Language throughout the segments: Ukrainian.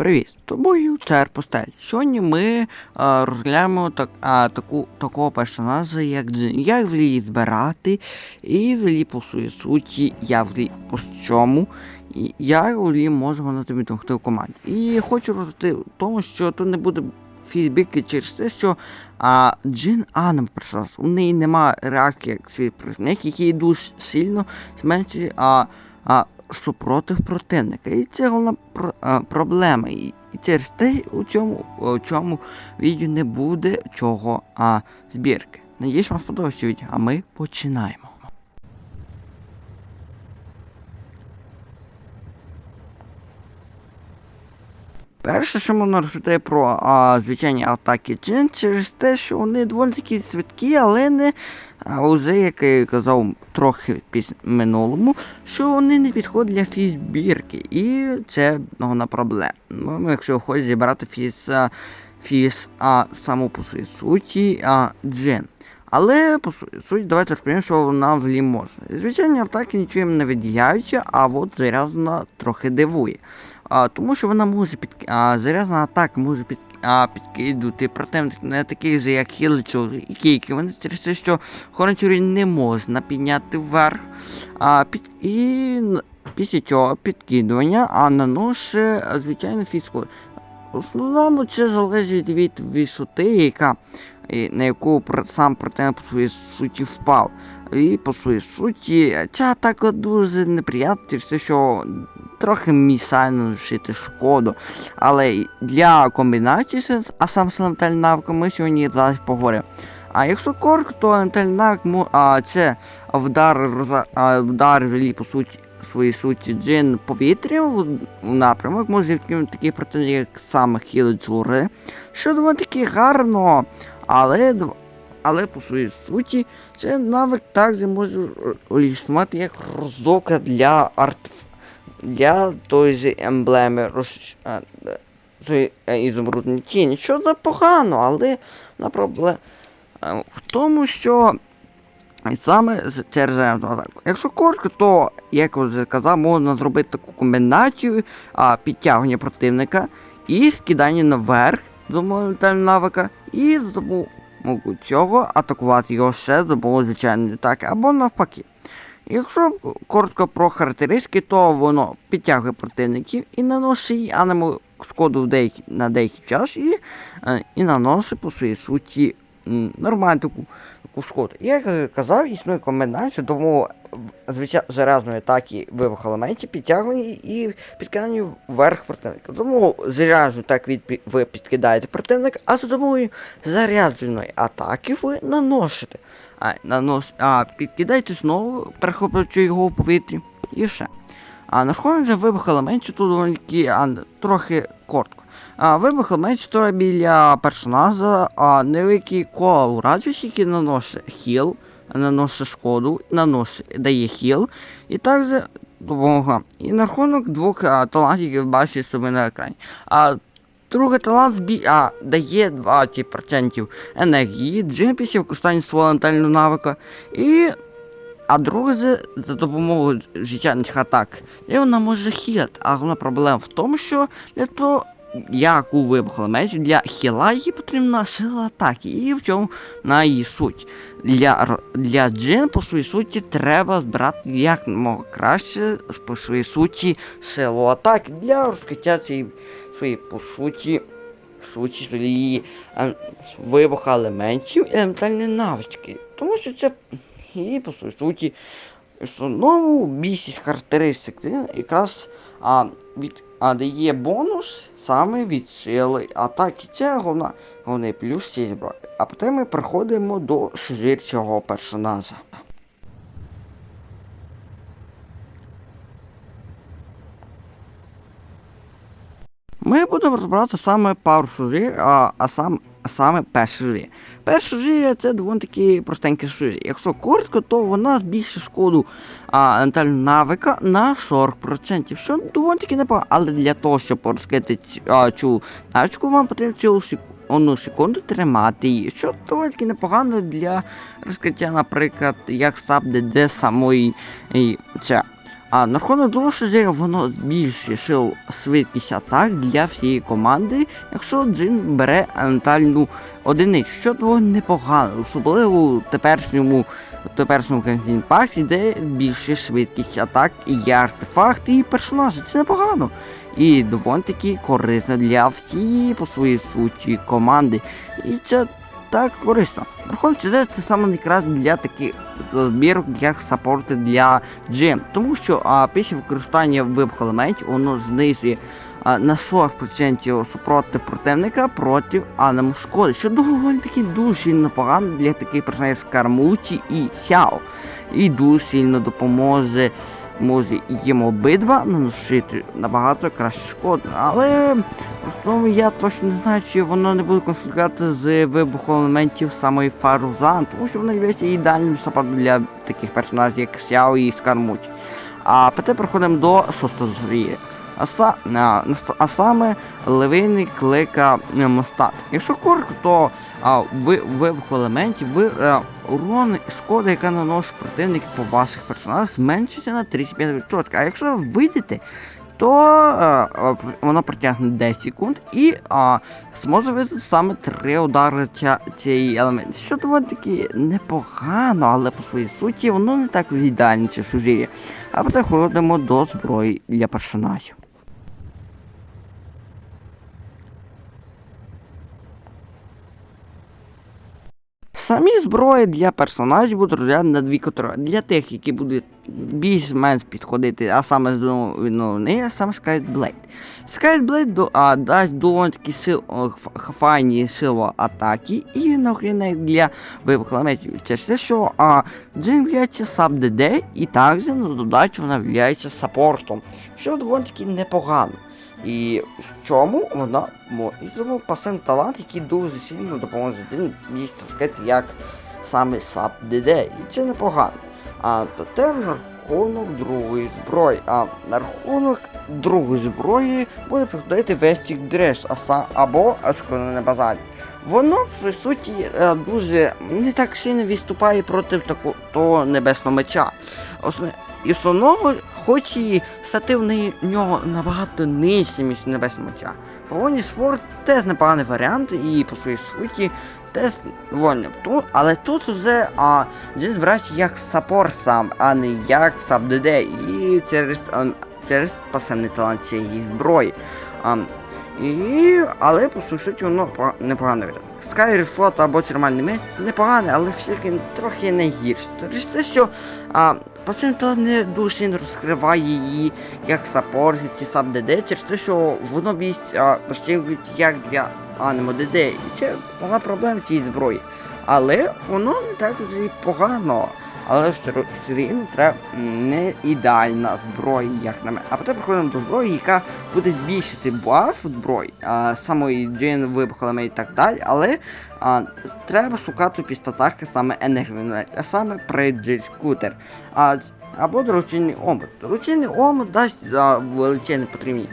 Привіт, тобою Чер Постель. Сьогодні ми а, розглянемо так, а, таку, такого персонажа, як. Як взагалі збирати, і взагалі по своїй суті, я взагалі по чому, і як взагалі можемо на тобі допомогти в команді. І хочу розповісти в тому, що тут не буде фідбіки через те, що а, Джин Анем персонаж, у неї нема реакції як свій противник, який дуже сильно зменшує а, а, супротив противника. І це головна про- проблема. І, через те у цьому, у цьому відео не буде чого а, збірки. Надіюсь, вам сподобався відео, а ми починаємо. Перше, що можна розповідати про а, звичайні атаки джин, через те, що вони доволі такі швидкі, але не а, уже, як я казав трохи минулому, що вони не підходять для фізбірки. І це головна проблема. Ну, якщо хочеш зібрати фіз, фіз а, саму по своїй суті а, джин. Але по суті, давайте розповімо, що вона взагалі можна. Звичайні атаки нічим не виділяються, а от заряджена трохи дивує. А, тому що вона може під а, заряджена атака може під, а, підкидувати противник не таких же, як Хіличов і Кейки. Вони через що Хорончурі не можна підняти вверх. А, під, і після цього підкидування, а наносить, а, звичайно, фізку. В основному це залежить від висоти, яка, на яку сам противник по своїй суті впав. І по своїй суті, ця атака дуже неприятна, те, що трохи місає наносити шкоду. Але для комбінації, з- а сам з елементальним ми сьогодні зараз поговоримо. А якщо корк, то навик а, це вдар, а, вдар взагалі, по суті, своїй суті джин повітрям в, напрямок може відкинути такий противник, як саме Хіли Джури, що доволі таки гарно, але, але по своїй суті це навик також може існувати як розовка для арт для тої ж емблеми роз... е, е, ізумрудної тіні. Що не погано, але на проблема в тому, що саме з- через атаку. Якщо коротко, то, як я вже казав, можна зробити таку комбінацію а, підтягування противника і скидання наверх моментального навика, і за допомогою цього атакувати його ще за допомогою звичайної атаки, або навпаки. Якщо коротко про характеристики, то воно підтягує противників і наносить анему шкоду на деякий час і, е, і наносить по своїй суті нормальну таку, таку шкоду. І Як казав, існує комбінація, тому зарядної атаки вибух елементів підтягування і підкидання вверх противника. Тому заряджену так від, ви підкидаєте противника, а за допомогою зарядженої атаки ви наносите. А, нанос, а підкидайте знову, перехоплюючи його у повітрі, і все. А на же вибух елементів тут трохи коротко. А, вибух елементів біля персонажа, а невеликий кола у радіусі, який наносить хіл, наносить шкоду, наносить, дає хіл, і також допомога. І на рахунок двох а, талантів, які бачите собі на екрані. А Другий талант збі... а, дає 20% енергії, джин після використання свого ментального навика. І... А друге за, допомогою звичайних атак. І вона може хілити. А головна проблема в тому, що для того, як у вибух елементів, для хіла їй потрібна сила атаки. І в цьому на її суть. Для, для джин, по своїй суті, треба збирати якомога краще по своїй суті силу атаки для розкриття цієї своєї по суті, суті своєї вибуха елементів і елементальні навички. Тому що це і по суті знову більшість характеристик якраз а, від, а, дає бонус саме від сили атаки. Це головна, головний плюс цієї зброї. А потім ми приходимо до ширшого персонажа. Ми будемо розбирати саме пару шужир, а, а, сам, а саме перший жир. Перший жир це доволі таки простенький шужир. Якщо коротко, то вона збільшить шкоду а, навика на 40%, що доволі таки непогано. Але для того, щоб розкрити цю навичку, вам потрібно цілу одну секунду тримати її, що доволі таки непогано для розкриття, наприклад, як саб ДД самої ця. А на рахунок другого шизера воно збільшує швидкість атак для всієї команди, якщо Джин бере елементальну одиницю, що доволі непогано, особливо у теперішньому теперішньому пакті, де більше швидкість атак і є артефакти і персонажі. Це непогано. І доволі таки корисно для всієї по своїй суті команди. І це так корисно. Рахунок це, це саме найкраще для таких збірок для саппорту для GM. Тому що а, після використання вибуху елементів воно знижує на 40% супротив противника проти анему шкоди, що доволі таки дуже сильно погано для таких персонажів Скармучі і Сяо. І дуже сильно допоможе може їм обидва наносити набагато краще шкоди. Але просто я точно не знаю, чи воно не буде конфліктувати з вибухом елементів самої Фарузан, тому що вона є ідеальним саппортом для таких персонажів, як Сяо і Скармуть. А тепер переходимо до Состозрії. А, а, а саме левийний клика е, Мостат. Якщо коротко, то а, ви, вибух елементів, ви а, урон і яка наносить противник по ваших персонажах, зменшиться на 35%. А якщо ви вийдете, то а, воно протягне 10 секунд і а, зможе визвати саме 3 удари цієї елементи. Що доволі таки непогано, але по своїй суті воно не так ідеально чи сужір'я. А переходимо до зброї для персонажів. Самі зброї для персонажів будуть розглянути на дві категорії. Для тих, які будуть більш-менш підходити, а саме з новини, а саме до, а, дасть доволі такі сил, файні силу атаки і нагріне для вибуху елементів. Через те, що а, Джин являється саб ДД і також на додачу вона являється саппортом, що доволі таки непогано. І в чому вона може. Пасивний талант, який дуже сильно допоможе один місце сказати, як саме САП ДД. І це непогано. А та на рахунок другої зброї. А на рахунок другої зброї буде приходити Вестік сам або Ашконе Базарі. Воно, по суті, е, дуже не так сильно відступає проти таку, того небесного меча. Основне, і в основному, хоч і стати в в нього набагато нижче, ніж небесного меча. Фавоніс Форд теж непоганий варіант і по своїй суті теж доволі. Ту- Але тут вже а, Джин збирається як саппорт сам, а не як саб ДД. І через, а, через пасивний талант цієї зброї. А, і, але по суті воно непогано виглядає. Sky Reflot або нормальний меч непоганий, але все-таки трохи не гірше. Через те, що а, талант не дуже розкриває її як саппорт чи саб ДД, через те, що воно більш а, як для Animo ДД. І це вона проблема цієї зброї. Але воно не так вже і погано. Але все рівно треба не ідеальна зброя, як на мене. А потім приходимо до зброї, яка буде збільшити баф зброї, а, самої джин, вибух елементів і так далі, але а, треба шукати після атаки саме енергію, а саме прейджий скутер. А, або доручений омут. Доручений омут дасть за величезні потрібні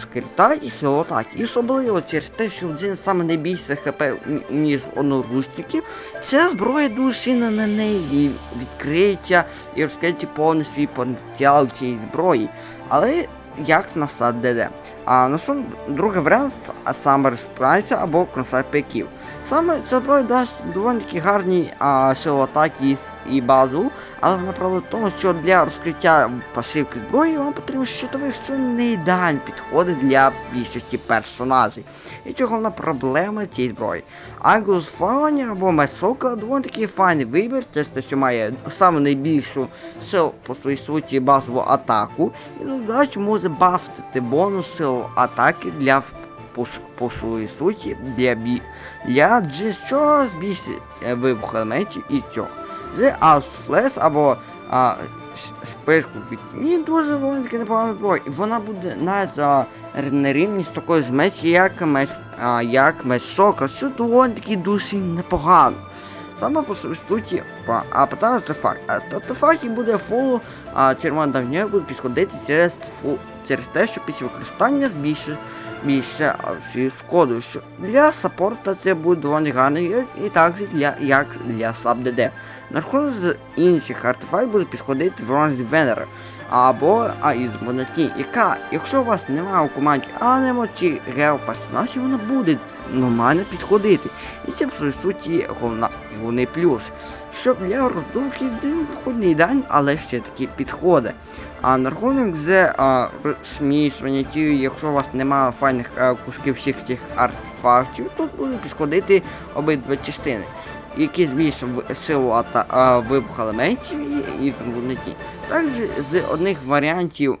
скрита і всього так. І особливо через те, що один саме найбільше хп ні- ніж одноручників, ця зброя дуже сильно на неї відкриття і розкриття повний свій потенціал цієї зброї. Але як на сад ДД. А на сон другий варіант, а саме розпирається або кромсай пеків. Саме ця зброя дасть доволі таки гарні а, силу атаки і базу, але вона правда в тому, що для розкриття пошивки зброї вам потрібно щитових, що не ідеально підходить для більшості персонажів. І це головна проблема цієї зброї. Агус Фауні або Месока доволі таки файний вибір, те, що має саме найбільшу силу по своїй суті базову атаку, і додачу може бафтити бонус силу атаки для по, своїй суті для бі для що збільшить е, вибух елементів і цього. З Outflash або а, списку від дуже доволі таки непогана. І вона буде навіть за на рівні з такою з меч, як меч, а, як меч Сока, що доволі таки дуже непогано. Саме по суті, па- а потім артефакт. Артефакт і буде фулу, а червона давня буде підходити через фу, через те, що після використання збільшує більше шкоду. Що для саппорта це буде доволі гарно, як і так для, як для саб ДД. На рахунок з інших артефактів буде підходити в Ронзі Венера. або Аїзму Тінь, яка, якщо у вас немає у команді анемо чи геоперсонажів, вона буде нормально підходити. І це головна, головний плюс. Щоб для роздумки він виходить ідеально, але ще таки підходить. А на рахунок з а, розсмішування, ті, якщо у вас немає файних а, кусків всіх цих артефактів, тут будуть підходити обидва частини, які збільшують силу ата, а, вибух елементів і, і вугнеті. Так, з, з одних варіантів,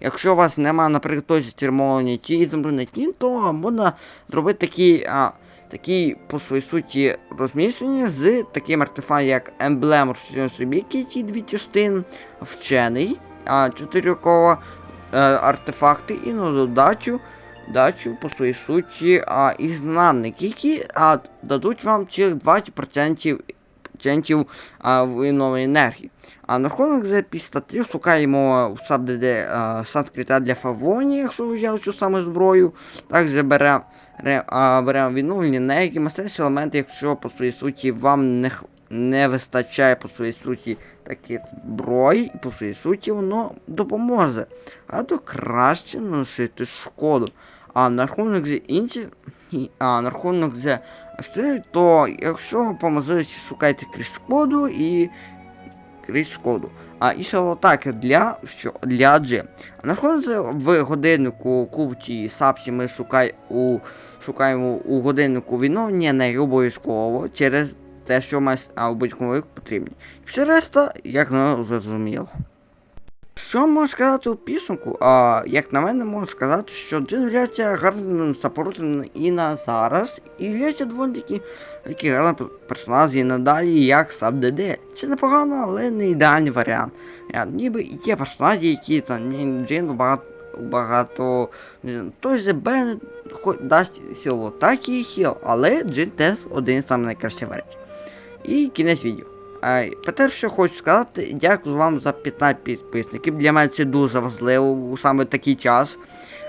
якщо у вас немає, наприклад, той термовані ті і то можна зробити такі. А, Такі по своїй суті розміщення з таким артефактом, як емблема собіки, ті дві частини, вчений, а чотирьокова е, артефакти і на додачу дачу по своїй суті а, і знанники, які а, дадуть вам цих 20% процентів а, в нової енергії. А на рахунок за пістатрів шукаємо у саб-ДД санскрита для фавоні, якщо я цю саме зброю. Також беремо беремо відновлені енергії, мистецькі елементи, якщо по своїй суті вам не, не вистачає по своїй суті такі зброї, і по своїй суті воно допоможе. А то краще наносити шкоду. А на рахунок же інші, а на рахунок же стрілів, то якщо по можливості шукайте крізь шкоду і крізь. А і ще атаки для що для G. А на рахунок же в годиннику купчі сапсі ми шукай, у, шукаємо у годиннику відновлення не обов'язково через те, що ми а, у будь-якому потрібні. Все решта, як нам зрозуміло. Що можна сказати у підсумку? А, як на мене, можна сказати, що Джин являється гарним саппортом і на зараз, і являється доволі таки такий гарний персонаж і надалі, як сам ДД. Це непогано, але не ідеальний варіант. Я, ніби є персонажі, які там Джин багато багато. Той же Бен дасть силу, так і хіл, але Джин теж один з найкращих варіантів. І кінець відео. Тепер що хочу сказати, дякую вам за 15 підписників. Для мене це дуже важливо у саме такий час.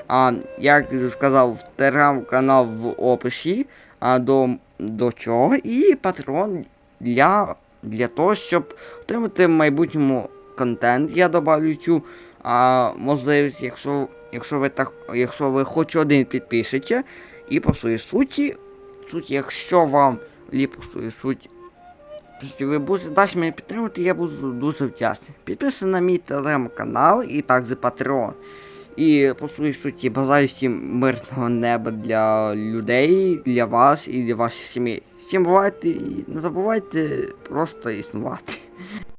А, як сказав, телеграм-канал в описі а, до, до чого. І патрон для, для того, щоб отримати в майбутньому контент. Я добавлю цю а, можливість, якщо, якщо ви так, якщо ви хоч один підпишете. І по своїй суті, суті, якщо вам ліп по своїй суті. Ви будете мене підтримувати, я буду дуже вдячний. Підписуйтесь на мій телеграм-канал і також Patreon. І по своїй суті бажаю всім мирного неба для людей, для вас і для вашої сім'ї. Всім бувайте і не забувайте просто існувати.